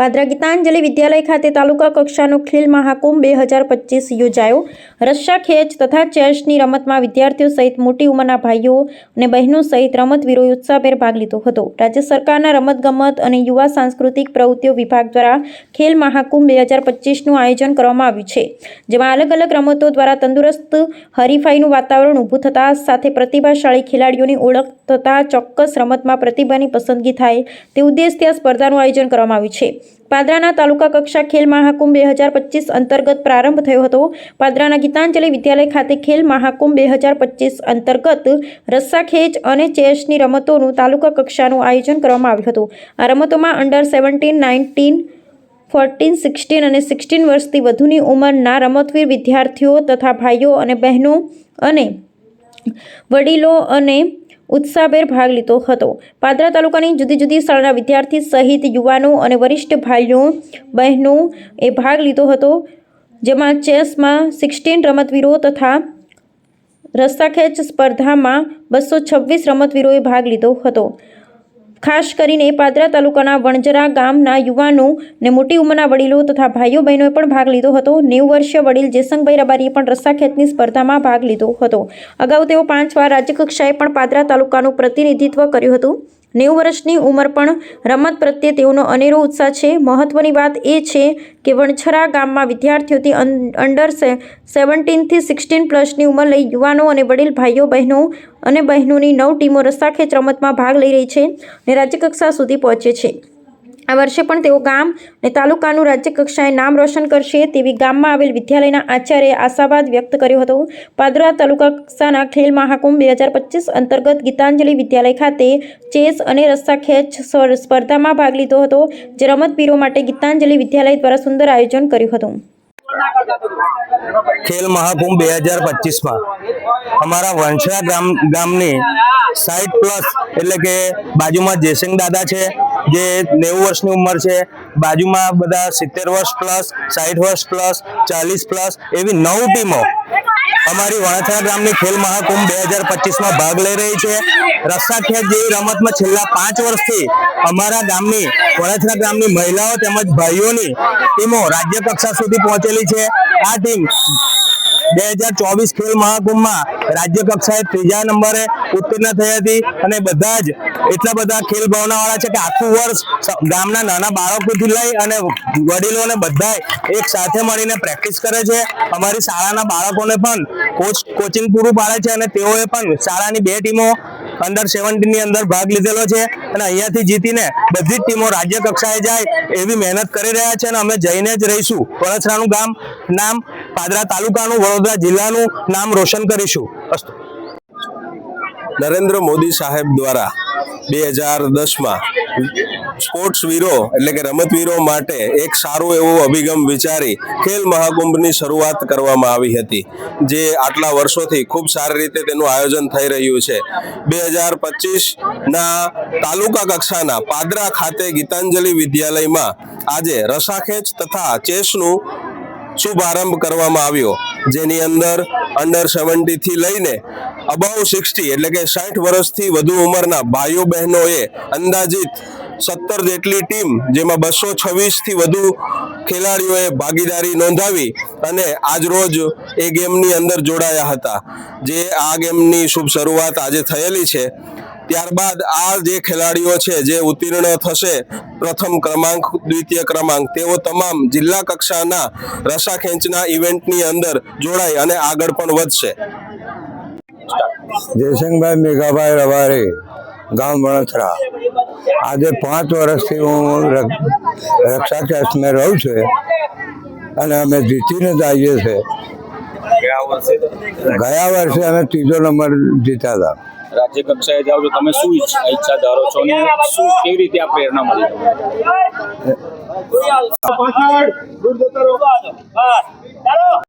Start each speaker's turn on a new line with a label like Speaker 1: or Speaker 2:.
Speaker 1: પાદરા ગીતાંજલિ વિદ્યાલય ખાતે તાલુકા કક્ષાનો ખેલ મહાકુંભ બે હજાર પચીસ યોજાયો. રસ્સા ખેંચ તથા ચેસની રમતમાં વિદ્યાર્થીઓ સહિત મોટી ઉંમરના ભાઈઓ અને બહેનો સહિત રમતવીરોએ ઉત્સાહભેર ભાગ લીધો હતો. રાજ્ય સરકારના રમતગમત અને યુવા સાંસ્કૃતિક પ્રવૃત્તિઓ વિભાગ દ્વારા ખેલ મહાકુંભ બે હજાર પચીસનું આયોજન કરવામાં આવ્યું છે, જેમાં અલગ અલગ રમતો દ્વારા તંદુરસ્ત, હરીફાઈનું વાતાવરણ ઊભું થતાં સાથે પ્રતિભાશાળી ખેલાડીઓની ઓળખ થતાં ચોક્કસ રમતમાં પ્રતિભાની પસંદગી થાય તે ઉદ્દેશથી આ સ્પર્ધાનું આયોજન કરવામાં આવ્યું છે. પાદરાના તાલુકા કક્ષા ખેલ મહાકુંભ બે હજાર પચીસ અંતર્ગત પ્રારંભ થયો હતો. પાદરાના ગીતાંજલિ વિદ્યાલય ખાતે ખેલ મહાકુંભ બે હજાર પચીસ અંતર્ગત રસ્સાખેંચ અને ચેસની રમતોનું તાલુકા કક્ષાનું આયોજન કરવામાં આવ્યું હતું. આ રમતોમાં under seventeen nineteen fourteen sixteen અને સિક્સટીન વર્ષથી વધુની ઉંમરના રમતવીર વિદ્યાર્થીઓ તથા ભાઈઓ અને બહેનો અને વડીલો અને ઉત્સાહભેર ભાગ લીધો હતો. પાદરા તાલુકાની જુદી જુદી શાળાના વિદ્યાર્થી સહિત યુવાનો અને વરિષ્ઠ ભાઈઓ, બહેનો એ ભાગ લીધો હતો, જેમાં ચેસમાં સિક્સટીન રમતવીરો તથા રસ્સાખેંચ સ્પર્ધામાં બસો છવ્વીસ રમતવીરોએ ભાગ લીધો હતો. ખાસ કરીને પાદરા તાલુકાના વણજરા ગામના યુવાનો ને મોટી ઉંમરના વડીલો તથા ભાઈઓ બહેનોએ પણ ભાગ લીધો હતો. નેવું વર્ષીય વડીલ જેસંગભાઈ રબારીએ પણ રસ્સાખેતની સ્પર્ધામાં ભાગ લીધો હતો. અગાઉ તેઓ પાંચ વાર રાજ્યકક્ષાએ પણ પાદરા તાલુકાનું પ્રતિનિધિત્વ કર્યું હતું. નેવું વર્ષની ઉંમર પણ રમત પ્રત્યે તેઓનો અનેરો ઉત્સાહ છે. મહત્વની વાત એ છે કે વણછરા ગામમાં વિદ્યાર્થીઓથી અંડર સેવન્ટીનથી સિક્સટીન પ્લસની ઉંમર લઈ યુવાનો અને વડીલ ભાઈઓ, બહેનો અને બહેનોની નવ ટીમો રસ્સાખેંચ રમતમાં ભાગ લઈ રહી છે અને રાજ્યકક્ષા સુધી પહોંચે છે. આ વર્ષે પણ તેઓ ગામ અને તાલુકાનું રાજ્યકક્ષાએ નામ રોશન કરશે તેવી ગામમાં આવેલ વિદ્યાલયના આચાર્યે આશાવાદ વ્યક્ત કર્યો હતો. પાદરા તાલુકા કક્ષાના ખેલ મહાકુંભ બે હજાર પચીસ અંતર્ગત ગીતાંજલિ વિદ્યાલય ખાતે ચેસ અને રસ્તા ખેંચ સ્પર્ધામાં ભાગ લીધો હતો, જે રમતવીરો માટે ગીતાંજલિ વિદ્યાલય દ્વારા સુંદર આયોજન કર્યું હતું.
Speaker 2: ખેલ મહાકુંભ બે હજાર પચીસમાં અમારા વંશા ગામ, ગામની સાઠ પ્લસ એટલે કે બાજુમાં જયસિંહ દાદા છે જે નેવું વર્ષની ઉંમર છે, બાજુમાં બધા સિત્તેર વર્ષ પ્લસ સાઠ વર્ષ પ્લસ, ચાલીસ પ્લસ એવી નવ ટીમો અમારી વણથરા ગામની ખેલ મહાકુંભ બે હજાર પચીસમાં ભાગ લઈ રહી છે. રસ્સા ખેત જેવી રમતમાં છેલ્લા પાંચ વર્ષથી અમારા ગામની, વણથરા ગામની મહિલાઓ તેમજ ભાઈઓની ટીમો રાજ્ય કક્ષા સુધી પહોંચેલી છે. આ ટીમ બે હજાર ચોવીસ ખેલ મહાકુંભમાં રાજ્ય કક્ષાએ ત્રીજા નંબરે ઉત્તીર્ણ થઈ હતી અને બધા જ એટલા બધા ખેલ ભાવનાવાળા છે કે આખું વર્ષ ગામના નાના બાળકોથી લઈ અને વડીલોને બધા એક સાથે મળીને પ્રેક્ટિસ કરે છે. અમારી શાળાના બાળકોને પણ કોચ કોચિંગ પૂરું પાડે છે અને તેઓએ પણ શાળાની બે ટીમો અંડર સેવન્ટીનની અંદર ભાગ લીધેલો છે. અને અહીંયાથી જીતીને બધી જ ટીમો રાજ્ય કક્ષાએ જાય એવી મહેનત કરી રહ્યા છે અને અમે જઈને જ રહીશું. પરસરાનું ગામ, નામ પાદરા તાલુકાનું વડોદરા જિલ્લાનું નામ રોશન કરીશું. અસ્તુ.
Speaker 3: નરેન્દ્ર મોદી સાહેબ દ્વારા બે હજાર દસમાં સ્પોર્ટ્સ વીરો એટલે કે રમતવીરો માટે એક સારું એવું અભિગમ વિચારી ખેલ મહાકુંભની શરૂઆત કરવામાં આવી હતી. જે આટલા વર્ષોથી ખૂબ સારી રીતે તેનું આયોજન થઈ રહ્યું છે. બે હજાર પચીસના તાલુકા કક્ષાના પાદરા ખાતે ગીતાંજલિ વિદ્યાલયમાં આજે રસાખેંચ તથા ચેસનું શુભારંભ કરવામાં આવ્યો, જેની અંદર અંડર સેવન્ટી થી લઈને અબાઉ સિક્સટી એટલે કે સાઠ વર્ષથી વધુ ઉંમરના ભાઈઓ બહેનોએ અંદાજિત સત્તર જેટલી ટીમ જેમાં બસો છવ્વીસથી વધુ ખેલાડીઓએ ભાગીદારી નોંધાવી અને આજ રોજ એ ગેમની અંદર જોડાયા હતા. જે આ ગેમની શુભ શરૂઆત આજે થયેલી છે. ત્યારબાદ આ જે ખેલાડીઓ છે જે ઉત્તીર્ણ થશે પ્રથમ ક્રમાંક દ્વિતીય ક્રમાંક તેઓ તમામ જિલ્લા કક્ષાના રસા ખેંચના ઇવેન્ટની અંદર જોડાય અને આગળ પણ વધશે.
Speaker 4: જયસિંહભાઈ મેઘાભાઈ રવારે ગામ વણથરા. આજે પાંચ વર્ષથી હું રક્ષા કેસમાં રહું છું અને અમે જીતીને જ આવીએ છીએ. ગયા વર્ષે અમે ત્રીજો નંબર જીત્યા હતા.
Speaker 5: રાજ્ય કક્ષાએ જાઓ છો તમે શું ઈચ્છા ધારો છો અને શું કેવી રીતે આ પ્રેરણા મળી તમને?